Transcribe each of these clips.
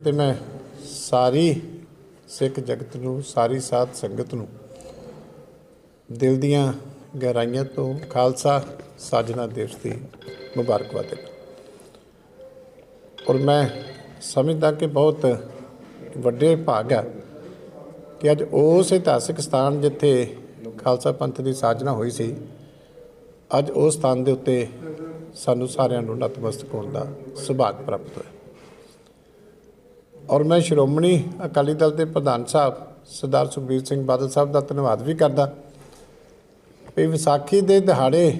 ਤੇ ਮੈਂ ਸਾਰੀ ਸਿੱਖ ਜਗਤ ਨੂੰ, ਸਾਰੀ ਸਾਧ ਸੰਗਤ ਨੂੰ ਦਿਲ ਦੀਆਂ ਗਹਿਰਾਈਆਂ ਤੋਂ ਖਾਲਸਾ ਸਾਜਨਾ ਦਿਵਸ ਦੀ ਮੁਬਾਰਕਬਾਦ ਦਿੰਦਾ ਔਰ ਮੈਂ ਸਮਝਦਾ ਕਿ ਬਹੁਤ ਵੱਡੇ ਭਾਗ ਆ ਕਿ ਅੱਜ ਉਸ ਇਤਿਹਾਸਿਕ ਸਥਾਨ ਜਿੱਥੇ ਖਾਲਸਾ ਪੰਥ ਦੀ ਸਾਜਨਾ ਹੋਈ ਸੀ, ਅੱਜ ਉਸ ਸਥਾਨ ਦੇ ਉੱਤੇ ਸਾਨੂੰ ਸਾਰਿਆਂ ਨੂੰ ਨਤਮਸਤਕ ਹੋਣ ਦਾ ਸੁਭਾਗ ਪ੍ਰਾਪਤ ਹੋਇਆ। ਔਰ ਮੈਂ ਸ਼੍ਰੋਮਣੀ ਅਕਾਲੀ ਦਲ ਦੇ ਪ੍ਰਧਾਨ ਸਾਹਿਬ, ਸਰਦਾਰ ਸੁਖਬੀਰ ਸਿੰਘ ਬਾਦਲ ਸਾਹਿਬ ਦਾ ਧੰਨਵਾਦ ਵੀ ਕਰਦਾ। ਵੀ ਵਿਸਾਖੀ ਦੇ ਦਿਹਾੜੇ,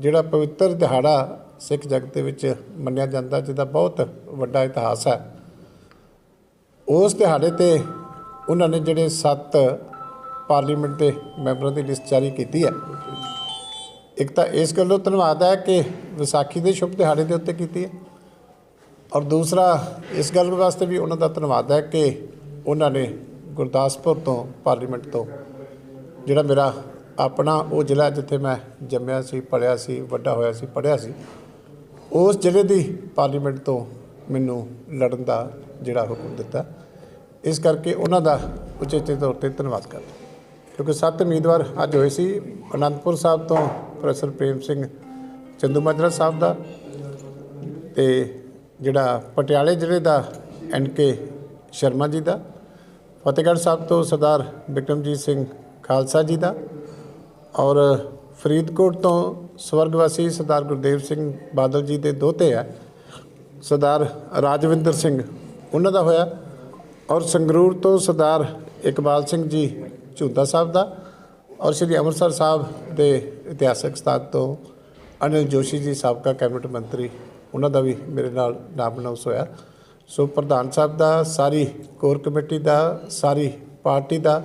ਜਿਹੜਾ ਪਵਿੱਤਰ ਦਿਹਾੜਾ ਸਿੱਖ ਜਗਤ ਦੇ ਵਿੱਚ ਮੰਨਿਆ ਜਾਂਦਾ, ਜਿਹਦਾ ਬਹੁਤ ਵੱਡਾ ਇਤਿਹਾਸ ਹੈ, ਉਸ ਦਿਹਾੜੇ ਤੇ ਉਹਨਾਂ ਨੇ ਜਿਹੜੇ ਸੱਤ ਪਾਰਲੀਮੈਂਟ ਦੇ ਮੈਂਬਰਾਂ ਦੀ ਲਿਸਟ ਜਾਰੀ ਕੀਤੀ ਹੈ। ਇੱਕ ਤਾਂ ਇਸ ਗੱਲੋਂ ਧੰਨਵਾਦ ਹੈ ਕਿ ਵਿਸਾਖੀ ਦੇ ਸ਼ੁਭ ਦਿਹਾੜੇ ਦੇ ਉੱਤੇ ਕੀਤੀ ਹੈ। ਔਰ ਦੂਸਰਾ, ਇਸ ਗੱਲ ਵਾਸਤੇ ਵੀ ਉਹਨਾਂ ਦਾ ਧੰਨਵਾਦ ਹੈ ਕਿ ਉਹਨਾਂ ਨੇ ਗੁਰਦਾਸਪੁਰ ਤੋਂ ਪਾਰਲੀਮੈਂਟ ਤੋਂ ਜਿਹੜਾ ਮੇਰਾ ਆਪਣਾ ਉਹ ਜ਼ਿਲ੍ਹਾ ਜਿੱਥੇ ਮੈਂ ਜੰਮਿਆ ਸੀ ਪੜਿਆ ਸੀ, ਵੱਡਾ ਹੋਇਆ ਸੀ ਪੜਿਆ ਸੀ, ਉਸ ਜ਼ਿਲ੍ਹੇ ਦੀ ਪਾਰਲੀਮੈਂਟ ਤੋਂ ਮੈਨੂੰ ਲੜਨ ਦਾ ਜਿਹੜਾ ਹੁਕਮ ਦਿੱਤਾ। ਇਸ ਕਰਕੇ ਉਹਨਾਂ ਦਾ ਉਚੇਚੇ ਤੌਰ ਤੇ ਧੰਨਵਾਦ ਕਰਦਾ। ਕਿਉਂਕਿ ਸੱਤ ਉਮੀਦਵਾਰ ਅੱਜ ਹੋਏ ਸੀ, ਅਨੰਦਪੁਰ ਸਾਹਿਬ ਤੋਂ ਪ੍ਰੋਫੈਸਰ ਪ੍ਰੇਮ ਸਿੰਘ ਚੰਦੂ ਮਾਜਰਾ ਸਾਹਿਬ ਦਾ ਤੇ ਜਿਹੜਾ ਪਟਿਆਲੇ ਜ਼ਿਲ੍ਹੇ ਦਾ ਐਨ ਕੇ ਸ਼ਰਮਾ ਜੀ ਦਾ, ਫਤਿਹਗੜ੍ਹ ਸਾਹਿਬ ਤੋਂ ਸਰਦਾਰ ਬਿਕਰਮਜੀਤ ਸਿੰਘ ਖਾਲਸਾ ਜੀ ਦਾ ਔਰ ਫਰੀਦਕੋਟ ਤੋਂ ਸਵਰਗਵਾਸੀ ਸਰਦਾਰ ਗੁਰਦੇਵ ਸਿੰਘ ਬਾਦਲ ਜੀ ਦੇ ਦੋਤੇ ਆ, ਸਰਦਾਰ ਰਾਜਵਿੰਦਰ ਸਿੰਘ, ਉਹਨਾਂ ਦਾ ਹੋਇਆ ਔਰ ਸੰਗਰੂਰ ਤੋਂ ਸਰਦਾਰ ਇਕਬਾਲ ਸਿੰਘ ਜੀ ਝੂਦਾ ਸਾਹਿਬ ਦਾ ਔਰ ਸ੍ਰੀ ਅੰਮ੍ਰਿਤਸਰ ਸਾਹਿਬ ਦੇ ਇਤਿਹਾਸਕ ਸਥਾਨ ਤੋਂ ਅਨਿਲ ਜੋਸ਼ੀ ਜੀ ਸਾਬਕਾ ਕੈਬਨਿਟ ਮੰਤਰੀ ਉਹਨਾਂ ਦਾ ਵੀ ਮੇਰੇ ਨਾਲ ਨਾਮ ਅਨਾਉਂਸ ਹੋਇਆ। ਸੋ ਪ੍ਰਧਾਨ ਸਾਹਿਬ ਦਾ ਸਾਰੀ ਕੋਰ ਕਮੇਟੀ ਦਾ ਸਾਰੀ ਪਾਰਟੀ ਦਾ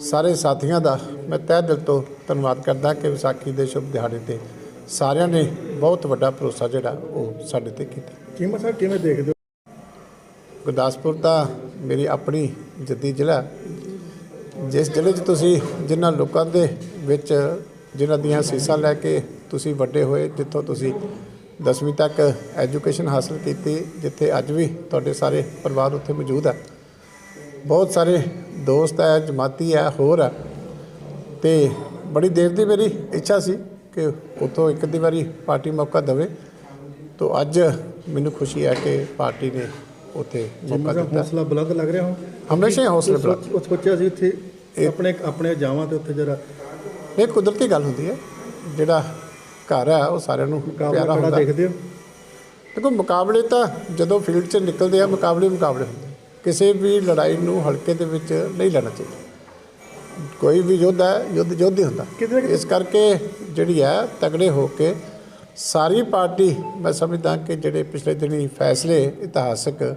ਸਾਰੇ ਸਾਥੀਆਂ ਦਾ ਮੈਂ ਤਹਿ ਦਿਲ ਤੋਂ ਧੰਨਵਾਦ ਕਰਦਾ ਕਿ ਵਿਸਾਖੀ ਦੇ ਸ਼ੁਭ ਦਿਹਾੜੇ ਤੇ ਸਾਰਿਆਂ ਨੇ ਬਹੁਤ ਵੱਡਾ ਭਰੋਸਾ ਜਿਹੜਾ ਉਹ ਸਾਡੇ ਤੇ ਕੀਤਾ। ਚੀਮਾ ਸਾਹਿਬ ਕਿਵੇਂ ਦੇਖਦੇ ਹੋ? ਗੁਰਦਾਸਪੁਰ ਤਾਂ ਮੇਰੀ ਆਪਣੀ ਜੱਦੀ ਜ਼ਿਲ੍ਹਾ ਜਿਸ ਜ਼ਿਲ੍ਹੇ 'ਚ ਤੁਸੀਂ ਜਿਨ੍ਹਾਂ ਲੋਕਾਂ ਦੇ ਵਿੱਚ ਜਿਨ੍ਹਾਂ ਦੀਆਂ ਸੀਸਾਂ ਲੈ ਕੇ ਤੁਸੀਂ ਵੱਡੇ ਹੋਏ ਜਿੱਥੋਂ ਤੁਸੀਂ 10ਵੀਂ ਤੱਕ ਐਜੂਕੇਸ਼ਨ ਹਾਸਲ ਕੀਤੀ ਜਿੱਥੇ ਅੱਜ ਵੀ ਤੁਹਾਡੇ ਸਾਰੇ ਪਰਿਵਾਰ ਉੱਥੇ ਮੌਜੂਦ ਹੈ ਬਹੁਤ ਸਾਰੇ ਦੋਸਤ ਹੈ ਜਮਾਤੀ ਹੈ ਹੋਰ ਹੈ ਤੇ ਬੜੀ ਦੇਰ ਦੀ ਮੇਰੀ ਇੱਛਾ ਸੀ ਕਿ ਉੱਥੋਂ ਇੱਕ ਦੀ ਵਾਰੀ ਪਾਰਟੀ ਮੌਕਾ ਦੇਵੇ। ਤੋ ਅੱਜ ਮੈਨੂੰ ਖੁਸ਼ੀ ਹੈ ਕਿ ਪਾਰਟੀ ਨੇ ਉੱਥੇ ਮੌਕਾ ਦਿੱਤਾ। ਹੌਸਲਾ ਬੁਲੰਦ ਲੱਗ ਰਿਹਾ ਹੋ ਹਮੇਸ਼ਾ ਹੀ ਹੌਸਲੇ ਬੁਲੰਦ। ਉਹ ਸੋਚਿਆ ਸੀ ਉੱਥੇ ਆਪਣੇ ਆਪਣੇ ਜਾਵਾਂ ਤੇ ਉੱਥੇ ਜਰਾ? ਇਹ ਕੁਦਰਤੀ ਗੱਲ ਹੁੰਦੀ ਹੈ ਜਿਹੜਾ ਘਰ ਹੈ ਉਹ ਸਾਰਿਆਂ ਨੂੰ ਪਿਆਰਾ ਹੁੰਦਾ। ਦੇਖਦੇ ਹੋ? ਦੇਖੋ ਮੁਕਾਬਲੇ ਤਾਂ ਜਦੋਂ ਫੀਲਡ 'ਚ ਨਿਕਲਦੇ ਆ ਮੁਕਾਬਲੇ ਮੁਕਾਬਲੇ ਹੁੰਦੇ ਕਿਸੇ ਵੀ ਲੜਾਈ ਨੂੰ ਹਲਕੇ ਦੇ ਵਿੱਚ ਨਹੀਂ ਲੈਣਾ ਚਾਹੀਦਾ। ਕੋਈ ਵੀ ਯੁੱਧ ਹੈ ਯੁੱਧ ਯੁੱਧ ਹੀ ਹੁੰਦਾ। ਇਸ ਕਰਕੇ ਜਿਹੜੀ ਹੈ ਤਗੜੇ ਹੋ ਕੇ ਸਾਰੀ ਪਾਰਟੀ ਮੈਂ ਸਮਝਦਾ ਕਿ ਜਿਹੜੇ ਪਿਛਲੇ ਦਿਨੀ ਫੈਸਲੇ ਇਤਿਹਾਸਕ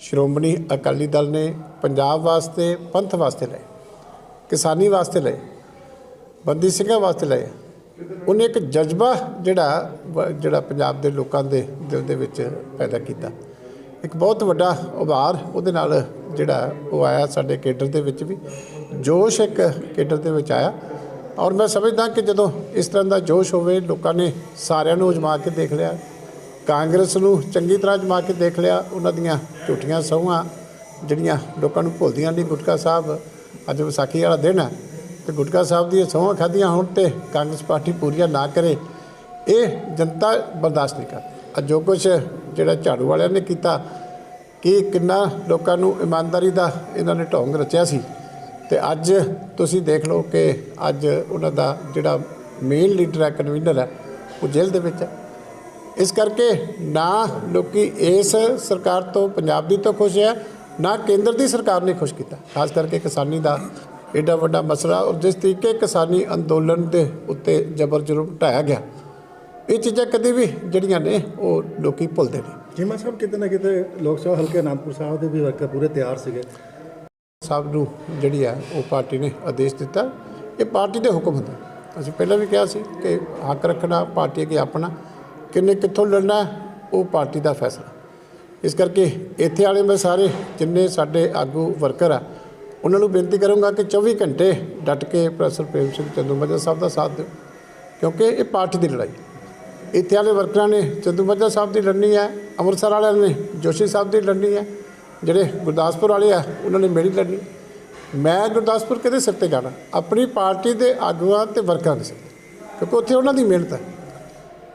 ਸ਼੍ਰੋਮਣੀ ਅਕਾਲੀ ਦਲ ਨੇ ਪੰਜਾਬ ਵਾਸਤੇ ਪੰਥ ਵਾਸਤੇ ਲਏ ਕਿਸਾਨੀ ਵਾਸਤੇ ਲਏ ਬੰਦੀ ਸਿੰਘਾਂ ਵਾਸਤੇ ਲਏ ਉਹਨੇ ਇੱਕ ਜਜ਼ਬਾ ਜਿਹੜਾ ਜਿਹੜਾ ਪੰਜਾਬ ਦੇ ਲੋਕਾਂ ਦੇ ਦਿਲ ਦੇ ਵਿੱਚ ਪੈਦਾ ਕੀਤਾ। ਇੱਕ ਬਹੁਤ ਵੱਡਾ ਉਭਾਰ ਉਹਦੇ ਨਾਲ ਜਿਹੜਾ ਉਹ ਆਇਆ ਸਾਡੇ ਕੇਡਰ ਦੇ ਵਿੱਚ ਵੀ। ਜੋਸ਼ ਇੱਕ ਕੇਡਰ ਦੇ ਵਿੱਚ ਆਇਆ। ਔਰ ਮੈਂ ਸਮਝਦਾ ਕਿ ਜਦੋਂ ਇਸ ਤਰ੍ਹਾਂ ਦਾ ਜੋਸ਼ ਹੋਵੇ, ਲੋਕਾਂ ਨੇ ਸਾਰਿਆਂ ਨੂੰ ਅਜਮਾ ਕੇ ਦੇਖ ਲਿਆ। ਕਾਂਗਰਸ ਨੂੰ ਚੰਗੀ ਤਰ੍ਹਾਂ ਅਜਮਾ ਕੇ ਦੇਖ ਲਿਆ। ਉਹਨਾਂ ਦੀਆਂ ਝੂਠੀਆਂ ਸਹੁੰਆਂ ਜਿਹੜੀਆਂ ਲੋਕਾਂ ਨੂੰ ਭੁੱਲਦੀਆਂ ਨਹੀਂ, ਗੁਟਕਾ ਸਾਹਿਬ ਅੱਜ ਵਿਸਾਖੀ ਵਾਲਾ ਦਿਨ ਹੈ ਤੇ ਗੁਟਕਾ ਸਾਹਿਬ ਦੀਆਂ ਸਹੁੰਆਂ ਖਾਧੀਆਂ ਹੁਣ ਤੇ ਕਾਂਗਰਸ ਪਾਰਟੀ ਪੂਰੀਆਂ ਨਾ ਕਰੇ, ਇਹ ਜਨਤਾ ਬਰਦਾਸ਼ਤ ਨਹੀਂ ਕਰ ਅੱਜ ਜੋ ਕੁਝ ਜਿਹੜਾ ਝਾੜੂ ਵਾਲਿਆਂ ਨੇ ਕੀਤਾ, ਕਿ ਕਿੰਨਾ ਲੋਕਾਂ ਨੂੰ ਇਮਾਨਦਾਰੀ ਦਾ ਇਹਨਾਂ ਨੇ ਢੋਂਗ ਰਚਿਆ ਸੀ। ਤੇ ਅੱਜ ਤੁਸੀਂ ਦੇਖ ਲਓ ਕਿ ਅੱਜ ਉਹਨਾਂ ਦਾ ਜਿਹੜਾ ਮੇਨ ਲੀਡਰ ਹੈ ਕਨਵੀਨਰ ਹੈ, ਉਹ ਜੇਲ੍ਹ ਦੇ ਵਿੱਚ ਹੈ। ਇਸ ਕਰਕੇ ਨਾ ਲੋਕੀ ਇਸ ਸਰਕਾਰ ਤੋਂ, ਪੰਜਾਬ ਦੀ ਤੋਂ ਖੁਸ਼ ਹੈ, ਨਾ ਕੇਂਦਰ ਦੀ ਸਰਕਾਰ ਨੇ ਖੁਸ਼ ਕੀਤਾ। ਖਾਸ ਕਰਕੇ ਕਿਸਾਨੀ ਦਾ ਏਡਾ ਵੱਡਾ ਮਸਲਾ ਔਰ ਜਿਸ ਤਰੀਕੇ ਕਿਸਾਨੀ ਅੰਦੋਲਨ ਦੇ ਉੱਤੇ ਜ਼ਬਰ ਜ਼ੁਲਮ ਢਾਇਆ ਗਿਆ। ਇਹ ਚੀਜ਼ਾਂ ਕਦੇ ਵੀ ਜਿਹੜੀਆਂ ਨੇ ਉਹ ਲੋਕੀ ਭੁੱਲਦੇ ਨੇ। ਚੀਮਾ ਸਾਹਿਬ ਕਿਤੇ ਨਾ ਕਿਤੇ ਲੋਕ ਸਭਾ ਹਲਕੇ ਅਨੰਦਪੁਰ ਸਾਹਿਬ ਦੇ ਵੀ ਵਰਕਰ ਪੂਰੇ ਤਿਆਰ ਸੀਗੇ। ਸਾਹਿਬ ਨੂੰ ਜਿਹੜੀ ਆ ਉਹ ਪਾਰਟੀ ਨੇ ਆਦੇਸ਼ ਦਿੱਤਾ। ਇਹ ਪਾਰਟੀ ਦੇ ਹੁਕਮ ਹੁੰਦੇ। ਅਸੀਂ ਪਹਿਲਾਂ ਵੀ ਕਿਹਾ ਸੀ ਕਿ ਹੱਕ ਰੱਖਣਾ ਪਾਰਟੀ ਅੱਗੇ ਆਪਣਾ ਕਿੰਨੇ ਕਿੱਥੋਂ ਲੜਨਾ ਉਹ ਪਾਰਟੀ ਦਾ ਫੈਸਲਾ। ਇਸ ਕਰਕੇ ਇੱਥੇ ਵਾਲੇ ਮੈਂ ਸਾਰੇ ਜਿੰਨੇ ਸਾਡੇ ਆਗੂ ਵਰਕਰ ਆ ਉਹਨਾਂ ਨੂੰ ਬੇਨਤੀ ਕਰੂੰਗਾ ਕਿ 24 ਘੰਟੇ ਡਟ ਕੇ ਪ੍ਰੋਫੈਸਰ ਪ੍ਰੇਮ ਸਿੰਘ ਚੰਦੂਮਾਜਰਾ ਸਾਹਿਬ ਦਾ ਸਾਥ ਦਿਓ, ਕਿਉਂਕਿ ਇਹ ਪਾਰਟੀ ਦੀ ਲੜਾਈ। ਇੱਥੇ ਵਾਲੇ ਵਰਕਰਾਂ ਨੇ ਚੰਦੂਮਾਜਰਾ ਸਾਹਿਬ ਦੀ ਲੜਨੀ ਹੈ, ਅੰਮ੍ਰਿਤਸਰ ਵਾਲਿਆਂ ਨੇ ਜੋਸ਼ੀ ਸਾਹਿਬ ਦੀ ਲੜਨੀ ਹੈ, ਜਿਹੜੇ ਗੁਰਦਾਸਪੁਰ ਵਾਲੇ ਆ, ਉਹਨਾਂ ਨੇ ਮੇਰੀ ਲੜਨੀ। ਮੈਂ ਗੁਰਦਾਸਪੁਰ ਕਿਹਦੇ ਸਿਰ ਤੇ ਜਾਣਾ? ਆਪਣੀ ਪਾਰਟੀ ਦੇ ਆਗੂਆਂ ਤੇ ਵਰਕਰਾਂ ਦੇ ਸਿਰ ਕਿਉਂਕਿ ਉੱਥੇ ਉਹਨਾਂ ਦੀ ਮਿਹਨਤ ਹੈ।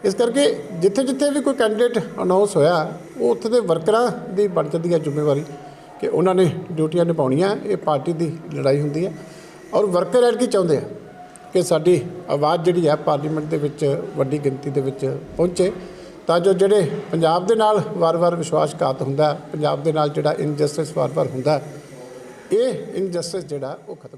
ਇਸ ਕਰਕੇ ਜਿੱਥੇ ਜਿੱਥੇ ਵੀ ਕੋਈ ਕੈਂਡੀਡੇਟ ਅਨਾਉਂਸ ਹੋਇਆ, ਉਹ ਉੱਥੇ ਦੇ ਵਰਕਰਾਂ ਦੀ ਬਣ ਜਾਂਦੀ ਹੈ ਜ਼ਿੰਮੇਵਾਰੀ। ਕਿ ਉਹਨਾਂ ਨੇ ਡਿਊਟੀਆਂ ਨਿਭਾਉਣੀਆਂ, ਇਹ ਪਾਰਟੀ ਦੀ ਲੜਾਈ ਹੁੰਦੀ ਹੈ ਔਰ ਵਰਕਰ ਐਡ ਕੀ ਚਾਹੁੰਦੇ ਆ ਕਿ ਸਾਡੀ ਆਵਾਜ਼ ਜਿਹੜੀ ਹੈ ਪਾਰਲੀਮੈਂਟ ਦੇ ਵਿੱਚ ਵੱਡੀ ਗਿਣਤੀ ਦੇ ਵਿੱਚ ਪਹੁੰਚੇ ਤਾਂ ਜੋ ਜਿਹੜੇ ਪੰਜਾਬ ਦੇ ਨਾਲ ਵਾਰ-ਵਾਰ ਵਿਸ਼ਵਾਸਘਾਤ ਹੁੰਦਾ, ਪੰਜਾਬ ਦੇ ਨਾਲ ਜਿਹੜਾ ਇਨਜਸਟਿਸ ਵਾਰ-ਵਾਰ ਹੁੰਦਾ, ਇਹ ਇਨਜਸਟਿਸ ਜਿਹੜਾ ਉਹ ਖਤਮ